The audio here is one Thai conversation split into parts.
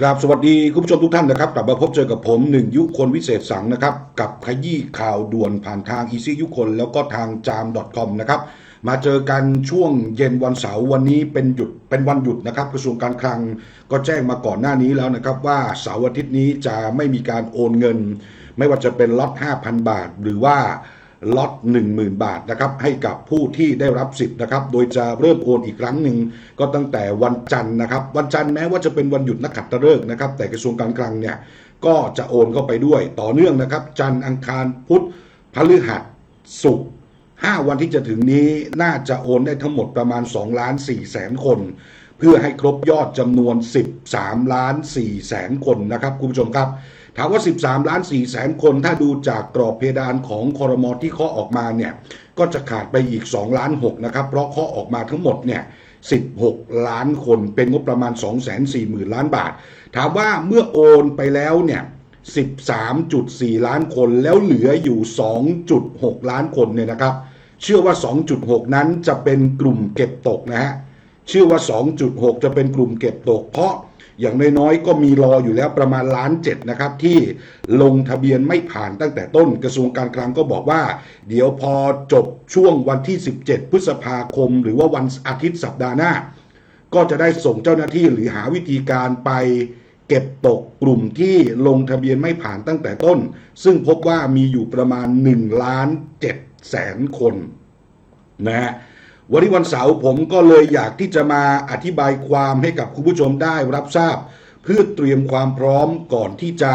ครับสวัสดีคุณผู้ชมทุกท่านนะครับกลับมาพบเจอกับผมหนึ่งยุคนวิเศษสังนะครับ กับขยี้ข่าวด่วนผ่านทาง e ียุคนแล้วก็ทางจาม .com นะครับมาเจอกันช่วงเย็นวันเสาร์วันนี้เป็นหยุดเป็นวันหยุดนะครับกระทรวงการคลังก็แจ้งมาก่อนหน้านี้แล้วนะครับ ว่าเสาร์อาทิตย์นี้จะไม่มีการโอนเงิน ไม่ว่าจะเป็นล็อต5,000 บาท หรือว่า ล็อต10,000 บาทนะครับให้กับผู้ที่ได้รับสิทธิ์นะครับ โดยจะเริ่มโอนอีกครั้งหนึ่งก็ตั้งแต่วันจันทร์นะครับ วันจันทร์แม้ว่าจะเป็นวันหยุดนักขัตฤกษ์นะครับ แต่กระทรวงการคลังเนี่ยก็จะโอนเข้าไปด้วยต่อเนื่องนะครับ จันทร์อังคารพุธพฤหัสศุกร์5วันที่จะถึงนี้น่าจะโอนได้ทั้งหมดประมาณ2ล้าน4แสนคน เพื่อให้ครบยอดจำนวน 13 ล้าน4แสนคนนะครับคุณผู้ชมครับ ถามว่า 13 ล้าน4แสนคนถ้าดูจากกรอบเพดานของคอรมอที่เคาะออกมาเนี่ยก็จะขาดไปอีก 2 ล้าน6นะครับเพราะเคาะออกมาทั้งหมดเนี่ย16 ล้านคนเป็นงบประมาณ 240,000 0 ล้านบาท ถามว่าเมื่อโอนไปแล้วเนี่ย13.4 ล้านคนแล้วเหลืออยู่ 2.6 ล้านคนเนี่ยนะครับ เชื่อว่า 2.6 นั้นจะเป็นกลุ่มเก็บตกนะฮะเชื่อว่า 2.6 จะเป็นกลุ่มเก็บตก เพราะ อย่างน้อยๆก็มีรออยู่แล้วประมาณล้านเจ็ดนะครับ ที่ลงทะเบียนไม่ผ่านตั้งแต่ต้นกระทรวงการคลังก็บอกว่า เดี๋ยวพอจบช่วงวันที่ 17 พฤษภาคม หรือว่าวันอาทิตย์สัปดาห์หน้า ก็จะได้ส่งเจ้าหน้าที่หรือหาวิธีการไปเก็บตกกลุ่มที่ลงทะเบียนไม่ผ่านตั้งแต่ต้น ซึ่งพบว่ามีอยู่ประมาณ1ล้าน7แสนคนนะฮะ วันนี้วันเสาร์ผมก็เลยอยากที่จะมาอธิบายความให้กับคุณผู้ชมได้รับทราบ เพื่อเตรียมความพร้อมก่อนที่จะ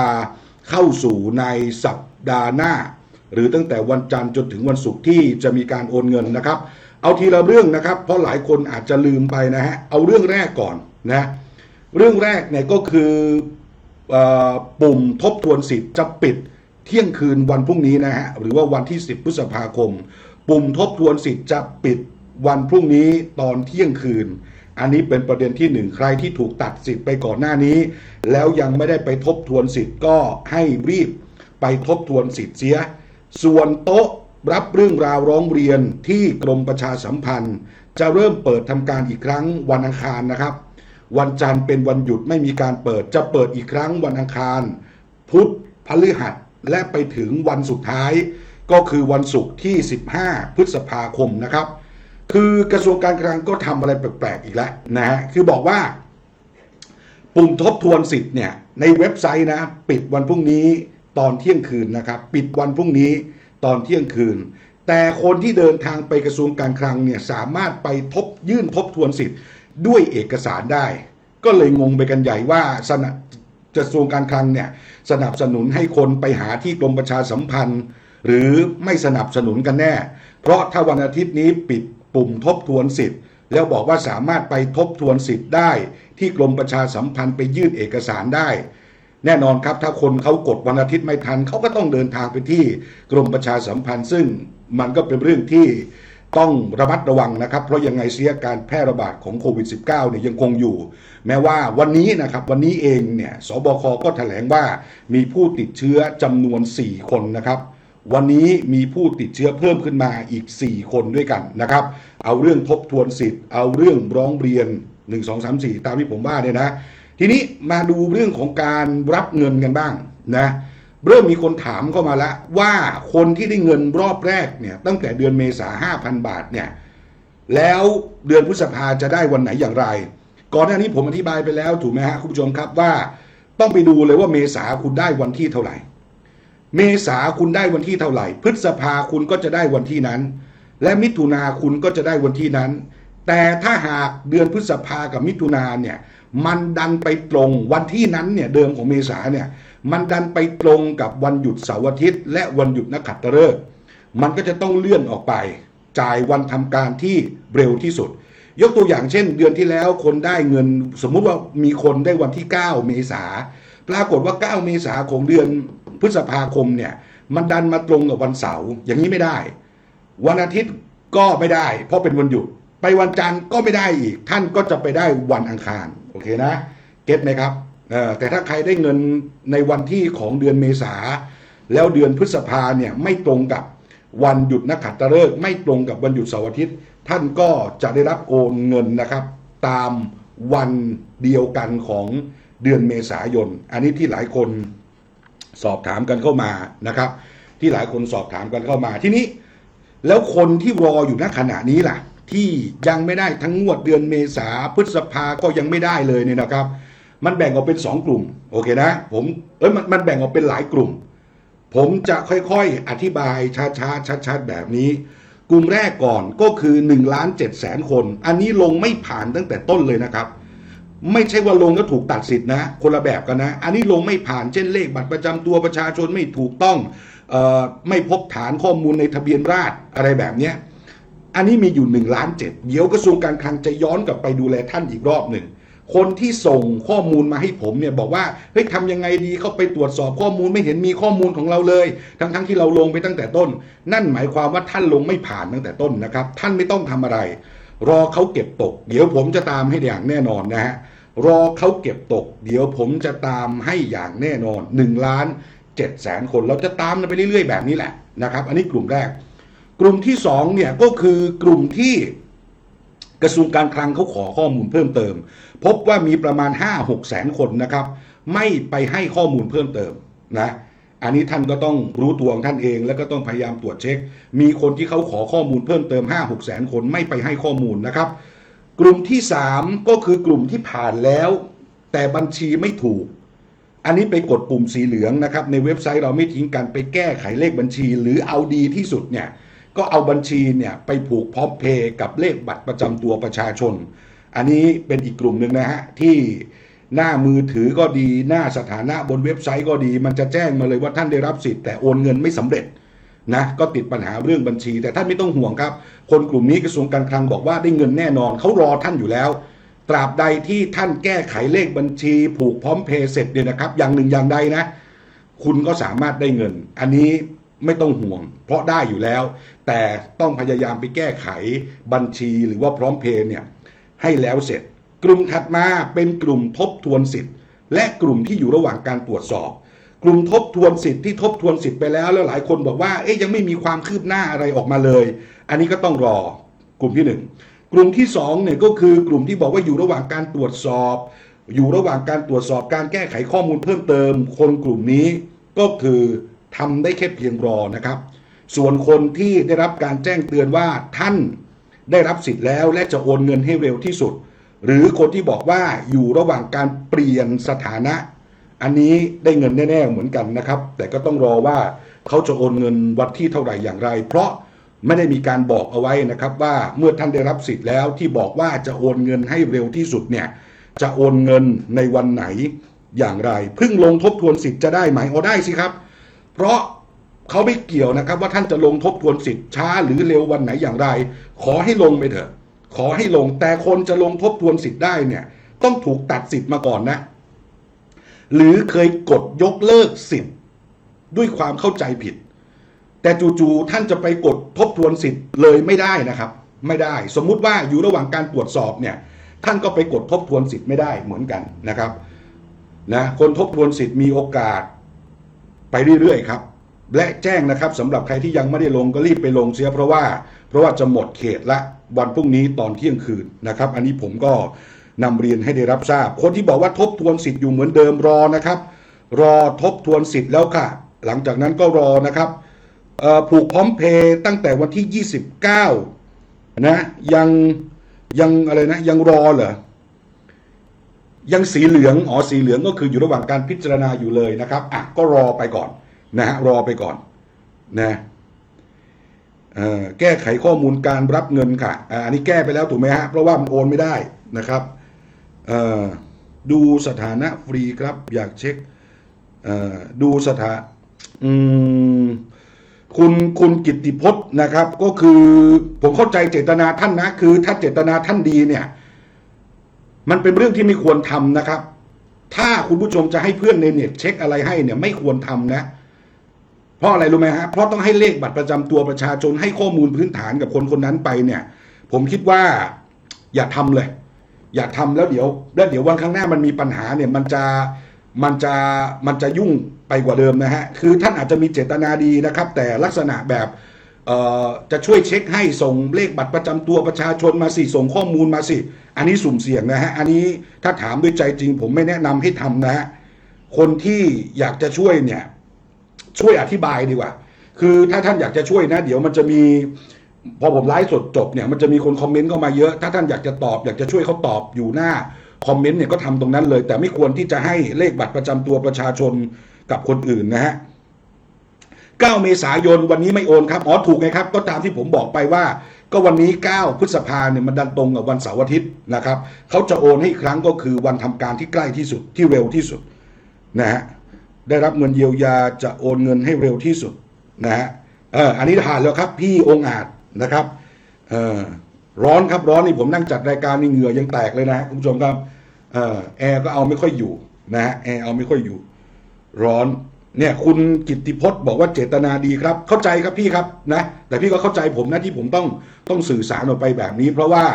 เข้าสู่ในสัปดาห์หน้า หรือตั้งแต่วันจันทร์จนถึงวันศุกร์ที่จะมีการโอนเงินนะครับ เอาทีละเรื่องนะครับ เพราะหลายคนอาจจะลืมไปนะฮะเอาเรื่องแรกก่อนนะเรื่องแรกเนี่ยก็คืออปุ่มทบทวนสิทธิ์จะปิดเที่ยงคืนวันพรุ่งนี้นะฮะหรือว่าวันที่ 10 พฤษภาคม ปุ่มทบทวนสิทธิ์จะปิด วันพรุ่งนี้ตอนเที่ยงคืน อันนี้เป็นประเด็นที่หนึ่งใครที่ถูกตัดสิทธิ์ไปก่อนหน้านี้ แล้วยังไม่ได้ไปทบทวนสิทธิ์ก็ให้รีบไปทบทวนสิทธิ์เสีย ส่วนโต๊ะรับเรื่องราวร้องเรียนที่กรมประชาสัมพันธ์ จะเริ่มเปิดทำการอีกครั้งวันอังคารนะครับ วันจันทร์เป็นวันหยุดไม่มีการเปิดจะเปิดอีกครั้งวันอังคาร พุธพฤหัสและไปถึงวันสุดท้าย ก็คือวันศุกร์ที่ 15 พฤษภาคมนะครับ คือกระทรวงการคลังก็ทำอะไรแปลกๆอีกแล้วนะฮะคือบอกว่า ปุ่มทบทวนสิทธิ์เนี่ยในเว็บไซต์นะ ปิดวันพรุ่งนี้ตอนเที่ยงคืนนะครับ ปิดวันพรุ่งนี้ตอนเที่ยงคืน แต่คนที่เดินทางไปกระทรวงการคลังเนี่ยสามารถไปทบยื่นทบทวนสิทธิ์ด้วยเอกสารได้ ก็เลยงงไปกันใหญ่ว่าสนกระทรวงการคลังเนี่ยสนับสนุนให้คนไปหาที่กรมประชาสัมพันธ์ หรือไม่สนับสนุนกันแน่ เพราะถ้าวันอาทิตย์นี้ปิด ปุ่มทบทวนสิทธิ์ แล้วบอกว่าสามารถไปทบทวนสิทธิ์ได้ ที่กรมประชาสัมพันธ์ไปยื่นเอกสารได้ แน่นอนครับถ้าคนเขากดวันอาทิตย์ไม่ทันเขาก็ต้องเดินทางไปที่กรมประชาสัมพันธ์ ซึ่งมันก็เป็นเรื่องที่ต้องระมัดระวังนะครับ เพราะยังไงเสียการแพร่ระบาดของโควิด -19 เนี่ยยังคงอยู่ แม้ว่าวันนี้นะครับวันนี้เองเนี่ยสบคก็แถลงว่ามีผู้ติดเชื้อจำนวน 4 คนนะครับ วันนี้มีผู้ติดเชื้อเพิ่มขึ้นมาอีก 4 คนด้วยกันนะครับ เอาเรื่องทบทวนสิทธิ์ เอาเรื่องร้องเรียน 1 2 3 4 ตามที่ผมว่าเนี่ยนะ ทีนี้มาดูเรื่องของการรับเงินกันบ้างนะเริ่มมีคนถามเข้ามาแล้วว่าคนที่ได้เงินรอบแรกเนี่ยตั้งแต่เดือนเมษา5,000บาทเนี่ยแล้วเดือนพฤษภาจะได้วันไหนอย่างไร ก่อนหน้านี้ผมอธิบายไปแล้วถูกไหมฮะคุณผู้ชมครับว่า ต้องไปดูเลยว่าเมษาคุณได้วันที่เท่าไหร่ เมษาคุณได้วันที่เท่าไหร่ พฤษภาคุณก็จะได้วันที่นั้น และมิถุนาคุณก็จะได้วันที่นั้น แต่ถ้าหากเดือนพฤษภากับมิถุนาเนี่ยมันดันไปตรงวันที่นั้นเนี่ยเดิมของเมษาเนี่ยมันดันไปตรงกับวันหยุดเสาร์อาทิตย์ และวันหยุดนักขัตฤกษ์มันก็จะต้องเลื่อนออกไป จ่ายวันทำการที่เร็วที่สุด ยกตัวอย่างเช่น เดือนที่แล้วคนได้เงินสมมุติว่ามีคนได้วันที่ 9 เมษาปรากฏว่า 9 เมษาของเดือน พฤษภาคมเนี่ยมันดันมาตรงกับวันเสาร์อย่างนี้ไม่ได้ วันอาทิตย์ก็ไม่ได้ เพราะเป็นวันหยุด ไปวันจันทร์ก็ไม่ได้อีก ท่านก็จะไปได้วันอังคารโอเคนะเก็ตไหมครับแต่ถ้าใครได้เงินในวันที่ของเดือนเมษาแล้วเดือนพฤษภาเนี่ยไม่ตรงกับวันหยุดนักขัตฤกษ์ไม่ตรงกับวันหยุดเสาร์อาทิตย์ ท่านก็จะได้รับโอนเงินนะครับ ตามวันเดียวกันของเดือนเมษายน อันนี้ที่หลายคน สอบถามกันเข้ามานะครับ ที่หลายคนสอบถามกันเข้ามาทีนี้ แล้วคนที่รออยู่ณขณะนี้ล่ะ ที่ยังไม่ได้ทั้งงวดเดือนเมษาพฤษภาก็ยังไม่ได้เลยเนี่ยนะครับ มันแบ่งออกเป็นสองกลุ่มโอเคนะผมเอ้ยมันมันแบ่งออกเป็นหลายกลุ่ม ผมจะค่อยๆอธิบายช้าๆชัดๆแบบนี้ กลุ่มแรกก่อนก็คือ1ล้าน7แสนคน อันนี้ลงไม่ผ่านตั้งแต่ต้นเลยนะครับ ไม่ใช่ว่าลงแล้วถูกตัดสิทธินะ คนละแบบกันนะ อันนี้ลงไม่ผ่านเช่นเลขบัตรประจำตัวประชาชนไม่ถูกต้องออไม่พบฐานข้อมูลในทะเบียนราษฎรอะไรแบบเนี้ยอันนี้มีอยู่1ล้านเจ็ดเดี๋ยวกระทรวงการคลังจะย้อนกลับไปดูแลท่านอีกรอบหนึ่งคนที่ส่งข้อมูลมาให้ผมเนี่ยบอกว่าเฮ้ยทำยังไงดีเข้าไปตรวจสอบข้อมูลไม่เห็นมีข้อมูลของเราเลย ทั้งๆทที่เราลงไปตั้งแต่ต้น นั่นหมายความว่าท่านลงไม่ผ่านตั้งแต่ต้นนะครับ ท่านไม่ต้องทำอะไร รอเขาเก็บตก เดี๋ยวผมจะตามให้อย่างแน่นอนนะฮะ รอเขาเก็บตก เดี๋ยวผมจะตามให้อย่างแน่นอน1ล้าน7แสนคน เราจะตามไปเรื่อยๆแบบนี้แหละนะครับ อันนี้กลุ่มแรก กลุ่มที่สองเนี่ยก็คือกลุ่มที่กระทรวงการคลังเขาขอข้อมูลเพิ่มเติม พบว่ามีประมาณ 5-6แสนคนนะครับ ไม่ไปให้ข้อมูลเพิ่มเติมนะอันนี้ท่านก็ต้องรู้ตัวของท่านเอง แล้วก็ต้องพยายามตรวจเช็ค มีคนที่เขาขอข้อมูลเพิ่มเติม 5-6แสนคนไม่ไปให้ข้อมูลนะครับ กลุ่มที่3ก็คือกลุ่มที่ผ่านแล้ว แต่บัญชีไม่ถูก อันนี้ไปกดปุ่มสีเหลืองนะครับ ในเว็บไซต์เราไม่ทิ้งกันไปแก้ไขเลขบัญชี หรือเอาดีที่สุดเนี่ยก็เอาบัญชีเนี่ยไปผูกพร้อมเพย์กับเลขบัตรประจำตัวประชาชน อันนี้เป็นอีกกลุ่มหนึ่งนะฮะที่หน้ามือถือก็ดีหน้าสถานะบนเว็บไซต์ก็ดี มันจะแจ้งมาเลยว่าท่านได้รับสิทธิ์แต่โอนเงินไม่สำเร็จ นะก็ติดปัญหาเรื่องบัญชี แต่ท่านไม่ต้องห่วงครับ คนกลุ่มนี้กระทรวงการคลังบอกว่าได้เงินแน่นอนเขารอท่านอยู่แล้ว ตราบใดที่ท่านแก้ไขเลขบัญชี ผูกพร้อมเพย์เสร็จเนี่ยนะครับ อย่างหนึ่งอย่างใดนะ คุณก็สามารถได้เงิน อันนี้ไม่ต้องห่วง เพราะได้อยู่แล้ว แต่ต้องพยายามไปแก้ไขบัญชีหรือว่าพร้อมเพย์เนี่ยให้แล้วเสร็จ กลุ่มถัดมาเป็นกลุ่มทบทวนสิทธิ์ และกลุ่มที่อยู่ระหว่างการตรวจสอบ กลุ่มทบทวนสิทธิ์ที่ทบทวนสิทธิ์ไปแล้ว แล้วหลายคนบอกว่าเอ๊ยยังไม่มีความคืบหน้าอะไรออกมาเลย อันนี้ก็ต้องรอกลุ่มที่หนึ่งกลุ่มที่สองเนี่ยก็คือกลุ่มที่บอกว่าอยู่ระหว่างการตรวจสอบ อยู่ระหว่างการตรวจสอบการแก้ไขข้อมูลเพิ่มเติม คนกลุ่มนี้ก็คือทำได้แค่เพียงรอนะครับ ส่วนคนที่ได้รับการแจ้งเตือนว่าท่านได้รับสิทธิ์แล้วและจะโอนเงินให้เร็วที่สุด หรือคนที่บอกว่าอยู่ระหว่างการเปลี่ยนสถานะ อันนี้ได้เงินแน่ ๆ เหมือนกันนะครับ แต่ก็ต้องรอว่าเขาจะโอนเงินวันที่เท่าไหร่อย่างไร เพราะไม่ได้มีการบอกเอาไว้นะครับว่าเมื่อท่านได้รับสิทธิ์แล้วที่บอกว่าจะโอนเงินให้เร็วที่สุดเนี่ยจะโอนเงินในวันไหนอย่างไรเพิ่งลงทบทวนสิทธิ์จะได้ไหมเอาได้สิครับ เพราะเขาไม่เกี่ยวนะครับ ว่าท่านจะลงทบทวนสิทธิ์ช้าหรือเร็ววันไหนอย่างไร ขอให้ลงไปเถอะ ขอให้ลงแต่คนจะลงทบทวนสิทธิ์ได้เนี่ยต้องถูกตัดสิทธิ์มาก่อนนะ หรือเคยกดยกเลิกสิทธิ์ด้วยความเข้าใจผิด แต่จู่ๆท่านจะไปกดทบทวนสิทธิ์เลยไม่ได้นะครับ ไม่ได้ สมมุติว่าอยู่ระหว่างการตรวจสอบเนี่ย ท่านก็ไปกดทบทวนสิทธิ์ไม่ได้เหมือนกันนะครับนะคนทบทวนสิทธิ์มีโอกาสไปเรื่อยๆครับ และแจ้งนะครับสำหรับใครที่ยังไม่ได้ลงก็รีบไปลงเสียเพราะว่า เพราะว่าจะหมดเขตละวันพรุ่งนี้ตอนเที่ยงคืนนะครับ อันนี้ผมก็ นำเรียนให้ได้รับทราบ คนที่บอกว่าทบทวนสิทธิ์อยู่เหมือนเดิมรอนะครับ รอทบทวนสิทธิ์แล้วค่ะ หลังจากนั้นก็รอนะครับผูกพร้อมเพย์ตั้งแต่วันที่ 29 นะยังยังอะไรนะยังรอเหรอยังสีเหลืองอ๋อสีเหลืองก็คืออยู่ระหว่างการพิจารณาอยู่เลยนะครับอะก็รอไปก่อนนะฮะรอไปก่อนนะแก้ไขข้อมูลการรับเงินค่ะอันนี้แก้ไปแล้วถูกไหมฮะเพราะว่ามันโอนไม่ได้นะครับ ดูสถานะฟรีครับ อยากเช็คดูสถาอืมคุณคุณกิตติพจน์นะครับ ก็คือผมเข้าใจเจตนาท่านนะ คือถ้าเจตนาท่านดีเนี่ย มันเป็นเรื่องที่ไม่ควรทำนะครับ ถ้าคุณผู้ชมจะให้เพื่อนในเน็ตเช็คอะไรให้เนี่ย ไม่ควรทำนะ เพราะอะไรรู้ไหมฮะเพราะต้องให้เลขบัตรประจำตัวประชาชนให้ข้อมูลพื้นฐานกับคนคนนั้นไปเนี่ย ผมคิดว่าอย่าทำเลย อย่าทำแล้วเดี๋ยวแล้วเดี๋ยววันข้างหน้ามันมีปัญหาเนี่ยมันจะมันจะมันจะยุ่งไปกว่าเดิมนะฮะคือท่านอาจจะมีเจตนาดีนะครับ แต่ลักษณะแบบจะช่วยเช็คให้ส่งเลขบัตรประจำตัวประชาชนมาสิส่งข้อมูลมาสิ อันนี้สุ่มเสี่ยงนะฮะอันนี้ถ้าถามด้วยใจจริง ผมไม่แนะนำให้ทำนะฮะคนที่อยากจะช่วยเนี่ยช่วยอธิบายดีกว่า คือถ้าท่านอยากจะช่วยนะ เดี๋ยวมันจะมี พอผมไลฟ์สดจบเนี่ยมันจะมีคนคอมเมนต์เข้ามาเยอะ ถ้าท่านอยากจะตอบ อยากจะช่วยเขาตอบอยู่หน้าคอมเมนต์เนี่ยก็ทำตรงนั้นเลย แต่ไม่ควรที่จะให้เลขบัตรประจำตัวประชาชนกับคนอื่นนะฮะ 9 เมษายนวันนี้ไม่โอนครับอ๋อถูกไงครับ ก็ตามที่ผมบอกไปว่า ก็วันนี้ 9 พฤษภาเนี่ยมันดันตรงกับวันเสาร์อาทิตย์นะครับเขาจะโอนให้ครั้งก็คือวันทำการที่ใกล้ที่สุดที่เร็วที่สุดนะฮะได้รับเงินเยียวยาจะโอนเงินให้เร็วที่สุดนะฮะเอออันนี้ผ่านแล้วครับพี่องอาจ นะครับเออร้อนครับร้อนนี่ผมนั่งจัดรายการนี่เหงื่อยังแตกเลยนะคุณผู้ชมครับเออแอร์ก็เอาไม่ค่อยอยู่นะฮะแอร์เอาไม่ค่อยอยู่ ร้อนเนี่ยคุณกิติพจน์บอกว่าเจตนาดีครับ เข้าใจครับพี่ครับนะแต่พี่ก็เข้าใจผมนะที่ผมต้องต้องสื่อสารออกไปแบบนี้ เพราะว่า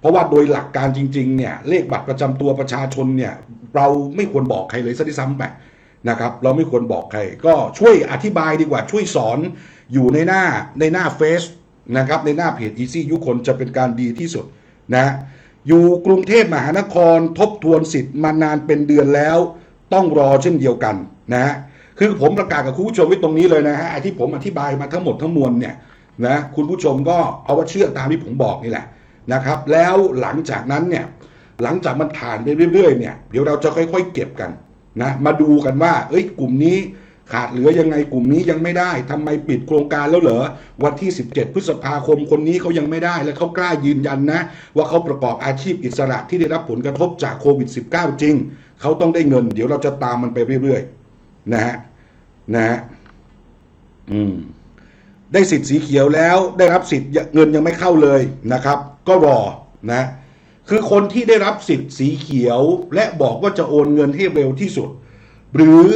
เพราะว่าโดยหลักการจริงๆเนี่ยเลขบัตรประจำตัวประชาชนเนี่ยเราไม่ควรบอกใครเลยซะที่ซ้ำไปนะครับเราไม่ควรบอกใคร ก็ช่วยอธิบายดีกว่าช่วยสอนอยู่ในหน้าในหน้าเฟซ นะครับในหน้าเพจ Easy ยุคนจะเป็นการดีที่สุดนะอยู่กรุงเทพมหานครทบทวนสิทธิ์มานานเป็นเดือนแล้ว ต้องรอเช่นเดียวกันนะฮะคือผมประกาศกับคุณผู้ชมไว้ตรงนี้เลยนะฮะที่ผมอธิบายมาทั้งหมดทั้งมวลเนี่ยนะคุณผู้ชมก็เอาว่าเชื่อตามที่ผมบอกนี่แหละนะครับ แล้วหลังจากนั้นเนี่ยหลังจากมันผ่านไปเรื่อยๆเนี่ยเดี๋ยวเราจะค่อย ๆ เก็บกันนะมาดูกันว่า เอ้ยกลุ่มนี้ ขาดเหลือยังไงกลุ่มนี้ยังไม่ได้ทำไมปิดโครงการแล้วเหรอวันที่ 17 พฤษภาคมคนนี้เขายังไม่ได้ แล้วเขากล้ายืนยันนะ ว่าเขาประกอบอาชีพอิสระที่ได้รับผลกระทบจากโควิด -19 จริง เขาต้องได้เงิน เดี๋ยวเราจะตามมันไปเรื่อยๆนะฮะนะฮะอืมได้สิทธิ์สีเขียวแล้ว ได้รับสิทธิ์เงินยังไม่เข้าเลยนะครับ ก็รอนะคือคนที่ได้รับสิทธิ์สีเขียว และบอกว่าจะโอนเงินให้เร็วที่สุด หรือ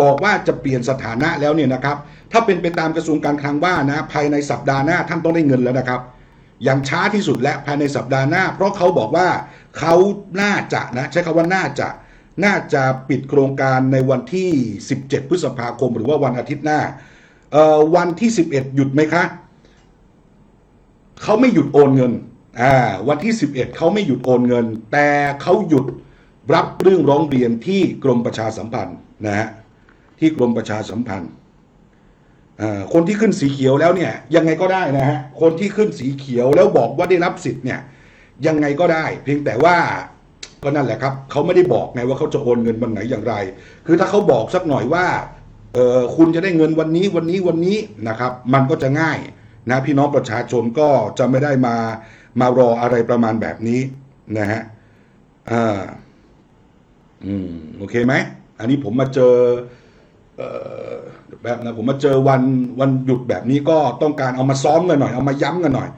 บอกว่าจะเปลี่ยนสถานะแล้วเนี่ยนะครับ ถ้าเป็นไปตามกระทรวงการคลังว่านะภายในสัปดาห์หน้าท่านต้องได้เงินแล้วนะครับ อย่างช้าที่สุดและภายในสัปดาห์หน้า เพราะเขาบอกว่าเขาน่าจะนะใช้คำว่าน่าจะน่าจะปิดโครงการในวันที่ 17 พฤษภาคม หรือว่าวันอาทิตย์หน้าเอ่อวันที่ 11 หยุดไหมคะเขาไม่หยุดโอนเงินอ่าวันที่ 11เขาไม่หยุดโอนเงิน แต่เขาหยุดรับเรื่องร้องเรียนที่กรมประชาสัมพันธ์นะฮะ ที่กรมประชาสัมพันธ์คนที่ขึ้นสีเขียวแล้วเนี่ยยังไงก็ได้นะฮะคนที่ขึ้นสีเขียวแล้วบอกว่าได้รับสิทธิ์เนี่ยยังไงก็ได้ เพียงแต่ว่าก็นั่นแหละครับเขาไม่ได้บอกไงว่าเขาจะโอนเงินวันไหนอย่างไร คือถ้าเขาบอกสักหน่อยว่าเออคุณจะได้เงินวันนี้วันนี้วันนี้นะครับ มันก็จะง่ายนะพี่น้องประชาชนก็จะไม่ได้มามารออะไรประมาณแบบนี้นะฮะอ่าอืมโอเคไหมอันนี้ผมมาเจอ แบบนะผมมาเจอวันวันหยุดแบบนี้ก็ต้องการเอามาซ้อมกันหน่อย เอามาย้ำกันหน่อย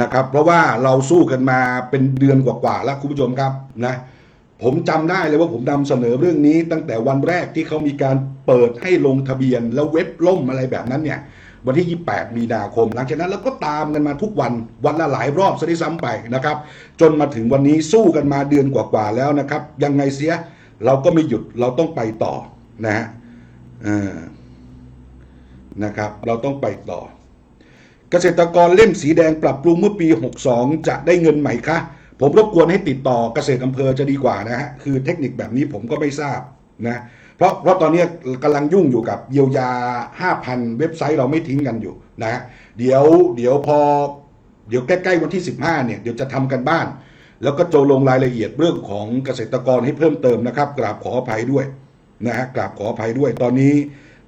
นะครับ เพราะว่าเราสู้กันมาเป็นเดือนกว่าๆแล้วคุณผู้ชมครับนะผมจำได้เลยว่าผมนำเสนอเรื่องนี้ตั้งแต่วันแรกที่เขามีการเปิดให้ลงทะเบียน แล้วเว็บล่มอะไรแบบนั้นเนี่ยวันที่ 28 มีนาคม หลังจากนั้นเราก็ตามกันมาทุกวันวันละหลายรอบซะด้วยซ้ำไปนะครับ จนมาถึงวันนี้สู้กันมาเดือนกว่าๆแล้วนะครับ ยังไงเสียเราก็ไม่หยุดเราต้องไปต่อนะฮะ นะครับ เราต้องไปต่อ เกษตรกรเล่มสีแดงปรับปรุงเมื่อปี 62 จะได้เงินไหมคะ ผมรบกวนให้ติดต่อเกษตรอำเภอจะดีกว่านะฮะ คือเทคนิคแบบนี้ผมก็ไม่ทราบนะ เพราะเพราะตอนนี้กำลังยุ่งอยู่กับเยียวยา 5,000 เว็บไซต์เราไม่ทิ้งกันอยู่นะฮะเดี๋ยวเดี๋ยวพอเดี๋ยวใกล้ๆวันที่ 15 เนี่ย เดี๋ยวจะทำกันบ้าน แล้วก็โจลงรายละเอียดเรื่องของเกษตรกรให้เพิ่มเติมนะครับ กราบขออภัยด้วย นะฮะกราบขออภัยด้วย ตอนนี้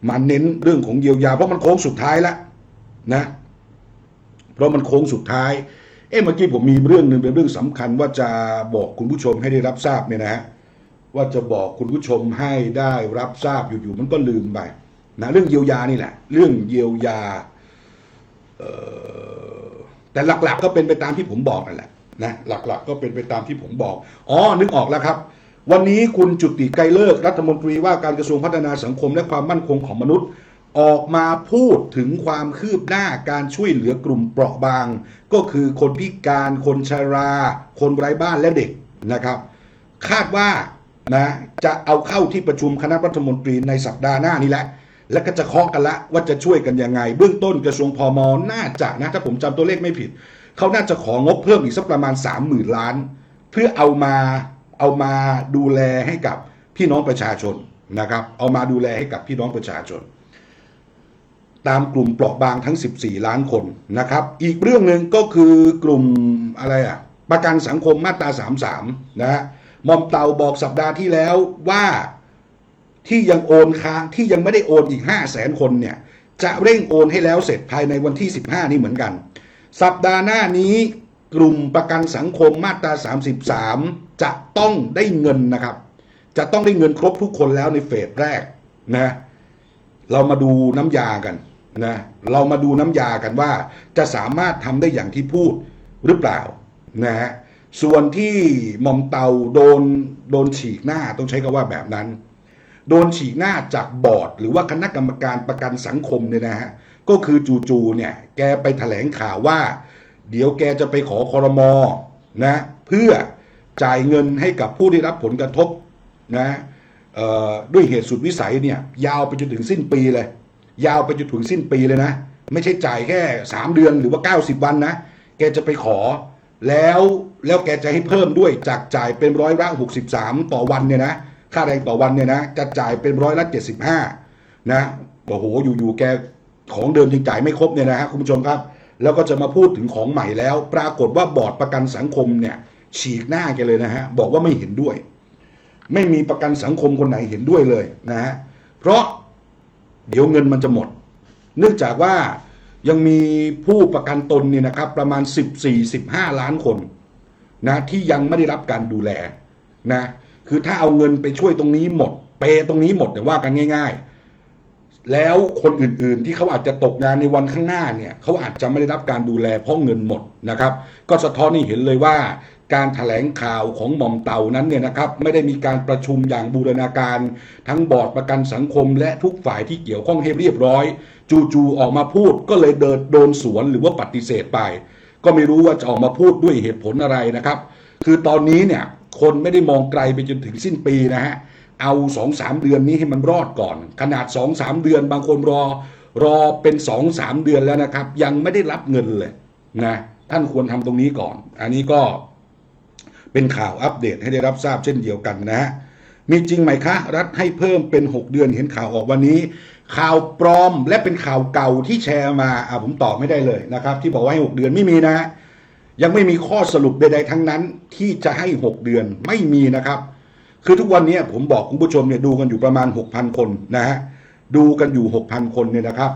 มันเน้นเรื่องของเยียวยา เพราะมันโค้งสุดท้ายแล้วนะ เพราะมันโค้งสุดท้าย เอ๊ะเมื่อกี้ผมมีเรื่องหนึ่งเป็นเรื่องสำคัญว่าจะบอกคุณผู้ชมให้ได้รับทราบเนี่ยนะฮะว่าจะบอกคุณผู้ชมให้ได้รับทราบอยู่ๆมันก็ลืมไปนะเรื่องเยียวยานี่แหละ เรื่องเยียวยาแต่หลักๆ ก็เป็นไปตามที่ผมบอกนั่นแหละนะหลักๆ ก็เป็นไปตามที่ผมบอกอ๋อนึกออกแล้วครับ วันนี้คุณจุติไกรเลิกรัฐมนตรีว่าการกระทรวงพัฒนาสังคมและความมั่นคงของมนุษย์ ออกมาพูดถึงความคืบหน้าการช่วยเหลือกลุ่มเปราะบาง ก็คือคนพิการคนชรา คนไร้บ้านและเด็กนะครับ คาดว่านะจะเอาเข้าที่ประชุมคณะรัฐมนตรีในสัปดาห์หน้านี้แหละแล้วก็จะเคาะกันละว่าจะช่วยกันยังไง เบื้องต้นกระทรวงพมน่าจะนะถ้าผมจำตัวเลขไม่ผิด เขาน่าจะของงบเพิ่มอีกสักประมาณ 3 0,000 ล้าน เพื่อเอามา เอามาดูแลให้กับพี่น้องประชาชนนะครับ เอามาดูแลให้กับพี่น้องประชาชน ตามกลุ่มเปราะบางทั้ง 14 ล้านคนนะครับ อีกเรื่องหนึ่งก็คือกลุ่มอะไรอะประกันสังคมมาตรา 33 นะฮะมอมเตาบอกสัปดาห์ที่แล้วว่าที่ยังโอนค้างที่ยังไม่ได้โอนอีก 5 0 0แสนคนเนี่ย จะเร่งโอนให้แล้วเสร็จภายในวันที่ 15 นี้เหมือนกัน สัปดาห์หน้านี้กลุ่มประกันสังคมมาตรา 33 จะต้องได้เงินนะครับ จะต้องได้เงินครบทุกคนแล้วในเฟสแรกนะเรามาดูน้ำยากันนะเรามาดูน้ำยากันว่าจะสามารถทำได้อย่างที่พูดหรือเปล่านะฮะส่วนที่หมอมเตาโดนโดนฉีกหน้าต้องใช้คำว่าแบบนั้น โดนฉีกหน้าจากบอร์ด หรือว่าคณะกรรมการประกันสังคมเนี่ยนะฮะก็คือจู่ๆเนี่ยแกไปแถลงข่าวว่า เดี๋ยวแกจะไปขอคอรมอนะเพื่อ จ่ายเงินให้กับผู้ได้รับผลกระทบนะด้วยเหตุสุดวิสัยเนี่ยยาวไปจนถึงสิ้นปีเลย ยาวไปจนถึงสิ้นปีเลยนะ ไม่ใช่จ่ายแค่ 3 เดือนหรือว่า 90 วันนะ แกจะไปขอ แล้วแล้วแกจะให้เพิ่มด้วยจากจ่ายเป็นร้อยละ 63 ต่อวันเนี่ยนะค่าแรงต่อวันเนี่ยนะจะจ่ายเป็นร้อยละ 75 นะโอ้โหอยู่ๆแกของเดิมยังจ่ายไม่ครบเนี่ยนะฮะคุณผู้ชมครับ แล้วก็จะมาพูดถึงของใหม่แล้ว ปรากฏว่าบอร์ดประกันสังคมเนี่ย ฉีกหน้าแกเลยนะฮะบอกว่าไม่เห็นด้วย ไม่มีประกันสังคมคนไหนเห็นด้วยเลยนะฮะเพราะเดี๋ยวเงินมันจะหมด เนื่องจากว่ายังมีผู้ประกันตนเนี่ยนะครับ ประมาณ 14-15 ล้านคนนะที่ยังไม่ได้รับการดูแลนะคือถ้าเอาเงินไปช่วยตรงนี้หมด เปย์ตรงนี้หมดแต่ว่ากันง่าย ๆ แล้วคนอื่นๆที่เขาอาจจะตกงานในวันข้างหน้าเนี่ยเขาอาจจะไม่ได้รับการดูแลเพราะเงินหมดนะครับ ก็สะท้อนให้เห็นเลยว่า การถแถลงข่าวของหม่อมเต่านั้นเนี่ยนะครับไม่ได้มีการประชุมอย่างบูรณาการ ทั้งบอร์ดประกันสังคม และทุกฝ่ายที่เกี่ยวข้องให้เรียบร้อย จู่ๆออกมาพูดก็เลยเดินโดนสวนหรือว่าปฏิเสธไป ก็ไม่รู้ว่าจะออกมาพูดด้วยเหตุผลอะไรนะครับ คือตอนนี้เนี่ยคนไม่ได้มองไกลไปจนถึงสิ้นปีนะฮะเอาสองสามเดือนนี้ให้มันรอดก่อน ขนาดสองสามเดือนบางคนรอ รอเป็นสองสามเดือนแล้วนะครับ ยังไม่ได้รับเงินเลยนะท่านควรทำตรงนี้ก่อน อันนี้ก็ เป็นข่าวอัปเดตให้ได้รับทราบเช่นเดียวกันนะฮะมีจริงไหมคะ รัฐให้เพิ่มเป็น 6 เดือนเห็นข่าวออกวันนี้ ข่าวปลอมและเป็นข่าวเก่าที่แชร์มาอ่าผมตอบไม่ได้เลยนะครับ ที่บอกว่าให้6เดือนไม่มีนะฮะยังไม่มีข้อสรุปใดๆทั้งนั้นที่จะให้ 6 เดือนไม่มีนะครับ คือทุกวันนี้ผมบอกคุณผู้ชมเนี่ยดูกันอยู่ประมาณ 6,000 คนนะฮะดูกันอยู่ 6,000 คนเนี่ยนะครับ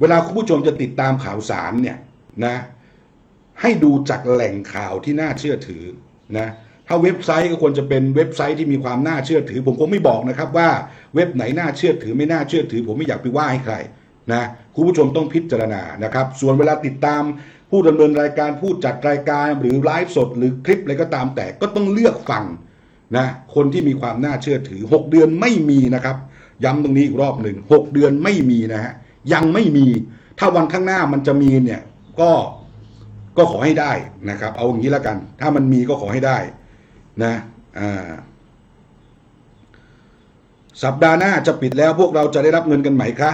เวลาคุณผู้ชมจะติดตามข่าวสารเนี่ยนะให้ดูจากแหล่งข่าวที่น่าเชื่อถือ นะถ้าเว็บไซต์ก็ควรจะเป็นเว็บไซต์ที่มีความน่าเชื่อถือ ผมคงไม่บอกนะครับว่าเว็บไหนน่าเชื่อถือไม่น่าเชื่อถือ ผมไม่อยากไปว่าให้ใครนะคุณผู้ชมต้องพิจารณานะครับ ส่วนเวลาติดตามผู้ดำเนินรายการผู้จัดรายการหรือไลฟ์สด หรือคลิปอะไรก็ตามแต่ก็ต้องเลือกฟังนะคนที่มีความน่าเชื่อถือ 6 เดือนไม่มีนะครับ ย้ำตรงนี้อีกรอบหนึ่ง6เดือนไม่มีนะฮะยังไม่มี ถ้าวันข้างหน้ามันจะมีเนี่ยก็ ก็ขอให้ได้นะครับ เอาอย่างนี้แล้วกัน ถ้ามันมีก็ขอให้ได้นะสัปดาห์หน้าจะปิดแล้วพวกเราจะได้รับเงินกันไหมคะ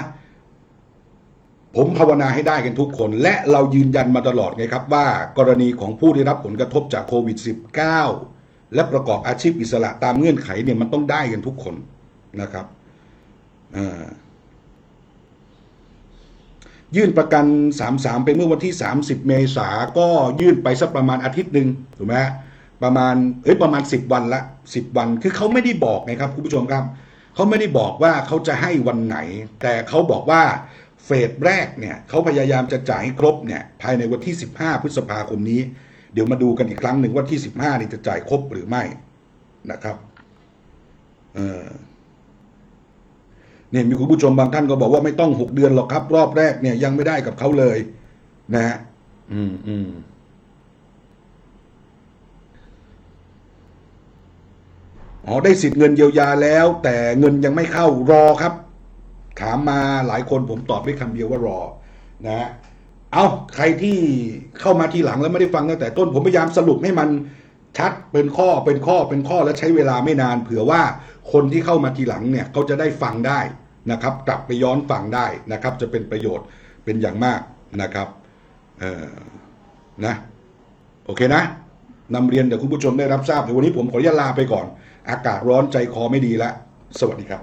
ผมภาวนาให้ได้กันทุกคน และเรายืนยันมาตลอดไงครับว่า กรณีของผู้ได้รับผลกระทบจากโควิด -19 และประกอบอาชีพอิสระตามเงื่อนไขเนี่ยมันต้องได้กันทุกคนนะครับอ่า ยื่นประกัน 33 ไปเมื่อวันที่ 30 เมษาก็ยื่นไปสักประมาณอาทิตย์หนึ่งถูกไหมประมาณเอ้ยประมาณ 10 วันละ 10 วันคือเขาไม่ได้บอกไงครับคุณผู้ชมครับเขาไม่ได้บอกว่าเขาจะให้วันไหน แต่เขาบอกว่าเฟสแรกเนี่ยเขาพยายามจะจ่ายให้ครบเนี่ยภายในวันที่ 15 พฤษภาคมนี้ เดี๋ยวมาดูกันอีกครั้งหนึ่งว่าที่ 15นี่จะจ่ายครบหรือไม่นะครับเออ เนี่ยมีคุณผู้ชมบางท่านก็บอกว่าไม่ต้อง6เดือนหรอกครับ รอบแรกเนี่ยยังไม่ได้กับเขาเลย นะฮะอืมอืมอ๋อได้สิทธิ์เงินเยียวยาแล้ว แต่เงินยังไม่เข้ารอครับ ถามมาหลายคนผมตอบด้วยคำเดียวว่ารอ นะฮะเอาใครที่เข้ามาทีหลังแล้วไม่ได้ฟังตั้งแต่ต้นผมพยายามสรุปให้มันชัดเป็นข้อเป็นข้อเป็นข้อและใช้เวลาไม่นาน เผื่อว่า คนที่เข้ามาทีหลังเนี่ยเขาจะได้ฟังได้นะครับ กลับไปย้อนฟังได้นะครับ จะเป็นประโยชน์เป็นอย่างมากนะครับเออนะโอเคนะนำเรียนเดี๋ยวคุณผู้ชมได้รับทราบเดี๋ยววันนี้ผมขออนุญาตลาไปก่อน อากาศร้อนใจคอไม่ดีแล้วสวัสดีครับ